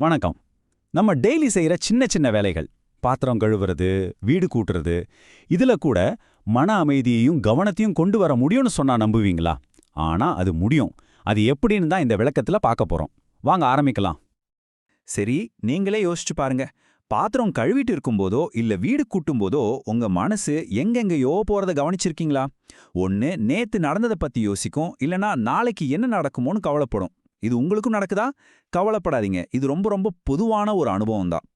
வணக்கம். நம்ம டெய்லி செய்யற சின்ன சின்ன வேலைகள். பாத்திரம் கழுவுறது வீடு கூட்டுறது இதுல கூட மன அமைதியையும் கவனத்தையும் கொண்டு வர முடியும்னு சொன்னா நம்புவீங்களா? ஆனா அது முடியும். அது எப்படின்னு தான் இந்த விளக்கத்துல பார்க்க போறோம். வாங்க ஆரம்பிக்கலாம். சரி நீங்களே யோசிச்சு பாருங்க. பாத்திரம் கழுவிட்டு இருக்கும்போதோ இல்ல வீடு கூட்டும்போதோ உங்க மனசு எங்கெங்கயோ போறத கவனிச்சிருக்கீங்களா? ஒன்று நேத்து நடந்ததை பத்தி யோசிக்கும். இல்லனா நாளைக்கு என்ன நடக்குமோன்னு கவலைப்படும். இது உங்களுக்கும் நடக்குதா? கவலைப்படாதீங்க. இது ரொம்ப ரொம்ப பொதுவான ஒரு அனுபவம் தான்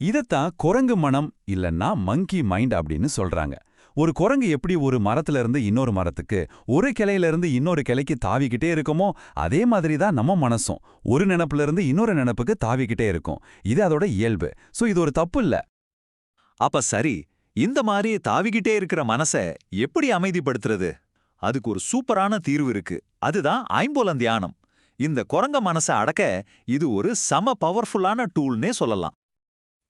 இதைத்தான் குரங்கு மனம் இல்லைன்னா மங்கி மைண்ட் அப்படின்னு சொல்றாங்க. ஒரு குரங்கு எப்படி ஒரு மரத்துல இருந்து இன்னொரு மரத்துக்கு ஒரு கிளையிலிருந்து இன்னொரு கிளைக்கு தாவிக்கிட்டே இருக்குமோ அதே மாதிரி தான் நம்ம மனசும். ஒரு நினைப்புல இருந்து இன்னொரு நினப்புக்கு தாவிக்கிட்டே இருக்கும். இது அதோட இயல்பு. சோ இது ஒரு தப்பு இல்ல அப்ப சரி இந்த மாதிரி தாவிக்கிட்டே இருக்கிற மனச எப்படி அமைதிப்படுத்துறது? அதுக்கு ஒரு சூப்பரான தீர்வு இருக்கு. அதுதான் ஐம்போலன் தியானம். இந்த குரங்க மனச அடக்க இது ஒரு சம பவர்ஃபுல்லான டூல்னே சொல்லலாம்.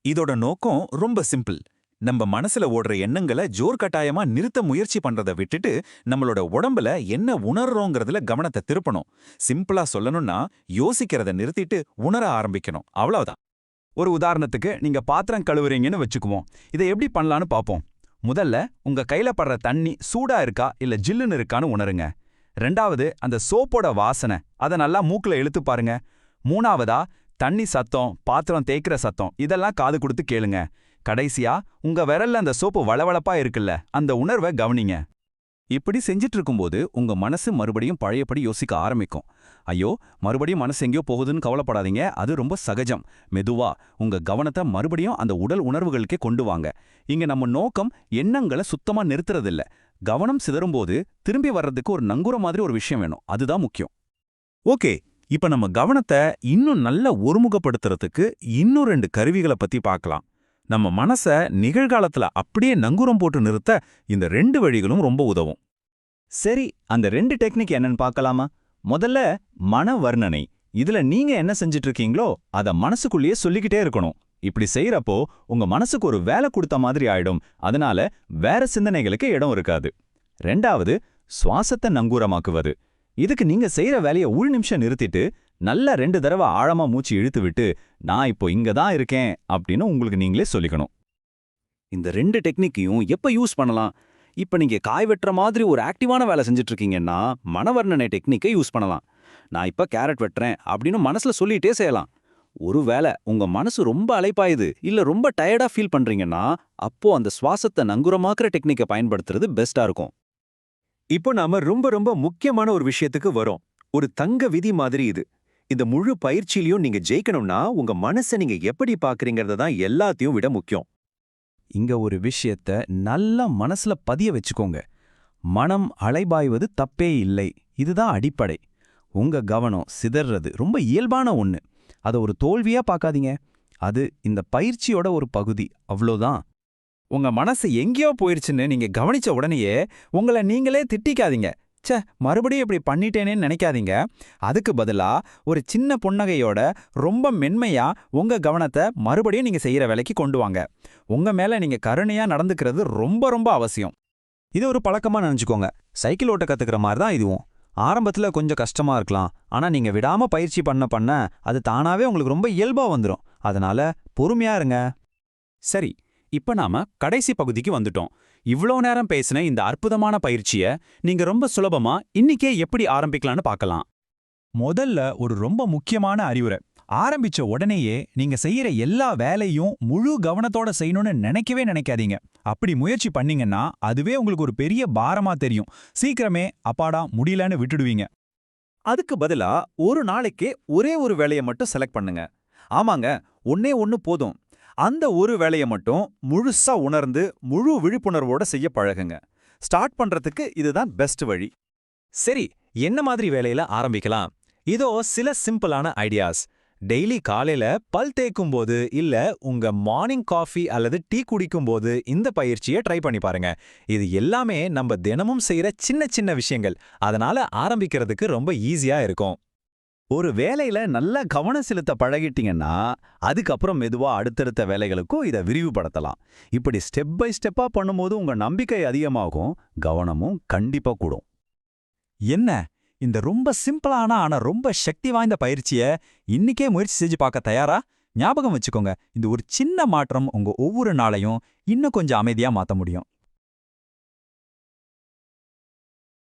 இதோட நோக்கம் ரொம்ப சிம்பிள் நம்ம மனசுல ஓடுற எண்ணங்களை ஜோர் கட்டாயமா நிறுத்த முயற்சி பண்றத விட்டுட்டு நம்மளோட உடம்புல என்ன உணர்றோங்கிறதுல கவனத்தை திருப்பணும். சிம்பிளா சொல்லணும்னா யோசிக்கிறத நிறுத்திட்டு உணர ஆரம்பிக்கணும். அவ்வளவுதான். ஒரு உதாரணத்துக்கு நீங்க பாத்திரம் கழுவுறீங்கன்னு வச்சுக்குவோம். இதை எப்படி பண்ணலான்னு பார்ப்போம். முதல்ல உங்க கையில படுற தண்ணி சூடா இருக்கா இல்ல ஜில்லுன்னு இருக்கான்னு உணருங்க. ரெண்டாவது அந்த சோப்போட வாசனை. அதை நல்லா மூக்குல இழுத்து பாருங்க. மூணாவதா தண்ணி சத்தம் பாத்திரம் தேய்க்கிற சத்தம் இதெல்லாம் காது கொடுத்து கேளுங்க. கடைசியா உங்க விரல்ல அந்த சோப்பு வளவளப்பா இருக்குல்ல அந்த உணர்வை கவனிங்க. இப்படி செஞ்சிட்டு இருக்கும்போது உங்க மனசு மறுபடியும் பழையபடி யோசிக்க ஆரம்பிக்கும். ஐயோ மறுபடியும் மனசு எங்கேயோ போகுதுன்னு கவலைப்படாதீங்க அது ரொம்ப சகஜம். மெதுவா உங்க கவனத்தை மறுபடியும் அந்த உடல் உணர்வுகளுக்கே கொண்டு வாங்க. இங்க நம்ம நோக்கம் எண்ணங்களை சுத்தமா நிறுத்துறதில்ல. கவனம் சிதறும்போது திரும்பி வர்றதுக்கு ஒரு நங்குற மாதிரி ஒரு விஷயம் வேணும். அதுதான் முக்கியம். ஓகே இப்ப நம்ம கவனத்தை இன்னும் நல்ல ஒருமுகப்படுத்துறதுக்கு இன்னும் ரெண்டு கருவிகளை பத்தி பார்க்கலாம். நம்ம மனச நிகழ்காலத்துல அப்படியே நங்குரம் போட்டு நிறுத்த இந்த ரெண்டு வழிகளும் ரொம்ப உதவும். சரி அந்த ரெண்டு டெக்னிக் என்னன்னு பார்க்கலாமா? முதல்ல மன வர்ணனை இதுல நீங்க என்ன செஞ்சிட்டு இருக்கீங்களோ அத மனசுக்குள்ளேயே சொல்லிக்கிட்டே இருக்கணும். இப்படி செய்யறப்போ உங்க மனசுக்கு ஒரு வேலை கொடுத்த மாதிரி ஆயிடும். அதனால வேற சிந்தனைகளுக்கு இடம் இருக்காது. ரெண்டாவது சுவாசத்தை நங்கூரமாக்குவது. இதுக்கு நீங்க செய்யற வேலையை உள் நிமிஷம் நிறுத்திட்டு நல்லா ரெண்டு தடவை ஆழமா மூச்சு இழுத்து விட்டு நான் இப்போ இங்க தான் இருக்கேன் அப்படின்னு உங்களுக்கு நீங்களே சொல்லிக்கணும். இந்த ரெண்டு டெக்னிக்கையும் எப்ப யூஸ் பண்ணலாம்? இப்ப நீங்க காய் வெட்டுற மாதிரி ஒரு ஆக்டிவான வேலை செஞ்சுட்டு இருக்கீங்கன்னா மனவர்ணனை டெக்னிக்கை யூஸ் பண்ணலாம். நான் இப்ப கேரட் வெட்டுறேன் அப்படின்னு மனசுல சொல்லிட்டே செய்யலாம். ஒருவேளை உங்க மனசு ரொம்ப அலைப்பாயுது இல்ல ரொம்ப டயர்டா ஃபீல் பண்றீங்கன்னா அப்போ அந்த சுவாசத்தை நங்குரமாக்குற டெக்னிக்கை பயன்படுத்துறது பெஸ்டா இருக்கும். இப்போ நாம ரொம்ப ரொம்ப முக்கியமான ஒரு விஷயத்துக்கு வரோம். ஒரு தங்க விதி மாதிரி இது. இந்த முழு பயிற்சியிலையும் நீங்க ஜெயிக்கணும்னா உங்க மனசை நீங்க எப்படி பாக்குறீங்கறத தான் எல்லாத்தையும் விட முக்கியம். இங்க ஒரு விஷயத்த நல்லா மனசுல பதிய வச்சுக்கோங்க. மனம் அலைபாய்வது தப்பே இல்லை. இதுதான் அடிப்படை. உங்க கவனம் சிதறது ரொம்ப இயல்பான ஒண்ணு. அதை ஒரு தோல்வியா பார்க்காதீங்க. அது இந்த பயிற்சியோட ஒரு பகுதி. அவ்வளோதான். உங்க மனசு எங்கேயோ போயிருச்சுன்னு நீங்க கவனிச்ச உடனேயே உங்களை நீங்களே திட்டிக்காதீங்க. ச்சே மறுபடியும் இப்படி பண்ணிட்டேனேன்னு நினைக்காதீங்க. அதுக்கு பதிலா ஒரு சின்ன புன்னகையோட ரொம்ப மென்மையா உங்க கவனத்தை மறுபடியும் நீங்க செய்யற வேலைக்கு கொண்டு வாங்க. உங்க மேல நீங்க கருணையா நடந்துக்கிறது ரொம்ப ரொம்ப அவசியம். இது ஒரு பழக்கமா நினைச்சுக்கோங்க. சைக்கிள் ஓட்ட கத்துக்கிற மாதிரி தான் இதுவும். ஆரம்பத்துல கொஞ்சம் கஷ்டமா இருக்கலாம். ஆனா நீங்க விடாம பயிற்சி பண்ண பண்ண அது தானாவே உங்களுக்கு ரொம்ப இயல்பா வந்துடும் அதனால பொறுமையா இருங்க. சரி இப்ப நாம கடைசி பகுதிக்கு வந்துட்டோம். இவ்ளோ நேரம் பேசின இந்த அற்புதமான பயிற்சிய நீங்க ரொம்ப சுலபமா இன்னிக்கே எப்படி ஆரம்பிக்கலாம்னு பார்க்கலாம் முதல்ல ஒரு ரொம்ப முக்கியமான அறிவுரை. ஆரம்பிச்ச உடனேயே நீங்க செய்யற எல்லா வேலையும் முழு கவனத்தோட செய்யணும்னு நினைக்கவே நினைக்காதீங்க. அப்படி முயற்சி பண்ணீங்கன்னா அதுவே உங்களுக்கு ஒரு பெரிய பாரமா தெரியும். சீக்கிரமே அப்பாடா முடியலன்னு விட்டுடுவீங்க. அதுக்கு பதிலா ஒரு நாளைக்கே ஒரே ஒரு வேலையை மட்டும் செலக்ட் பண்ணுங்க. ஆமாங்க ஒன்னே ஒன்னு போதும். அந்த ஒரு வேலையை மட்டும் முழுசா உணர்ந்து முழு விழிப்புணர்வோட செய்ய பழகுங்க. ஸ்டார்ட் பண்றதுக்கு இதுதான் பெஸ்ட் வழி. சரி என்ன மாதிரி வேலையில ஆரம்பிக்கலாம்? இதோ சில சிம்பிளான ஐடியாஸ். டெய்லி காலையில பல் தேய்க்கும் போது இல்ல உங்க மார்னிங் காஃபி அல்லது டீ குடிக்கும் போது இந்த பயிற்சியை ட்ரை பண்ணி பாருங்க. இது எல்லாமே நம்ம தினமும் செய்யற சின்ன சின்ன விஷயங்கள். அதனால ஆரம்பிக்கிறதுக்கு ரொம்ப ஈஸியா இருக்கும். ஒரு வேலையில நல்லா கவனம் செலுத்த பழகிட்டீங்கன்னா அதுக்கப்புறம் மெதுவா அடுத்தடுத்த வேலைகளுக்கும் இதை விரிவுபடுத்தலாம். இப்படி ஸ்டெப் பை ஸ்டெப்பா பண்ணும்போது உங்க நம்பிக்கை அதிகமாகும் கவனமும் கண்டிப்பா கூடும். என்ன? இந்த ரொம்ப சிம்பிளான ஆனா ரொம்ப சக்தி வாய்ந்த பயிற்சியை இன்னிக்கே முயற்சி செஞ்சு பார்க்க தயாரா? ஞாபகம் வச்சுக்கோங்க இந்த ஒரு சின்ன மாற்றம் உங்க ஒவ்வொரு நாளையும் இன்னும் கொஞ்சம் அமைதியா மாத்த முடியும்.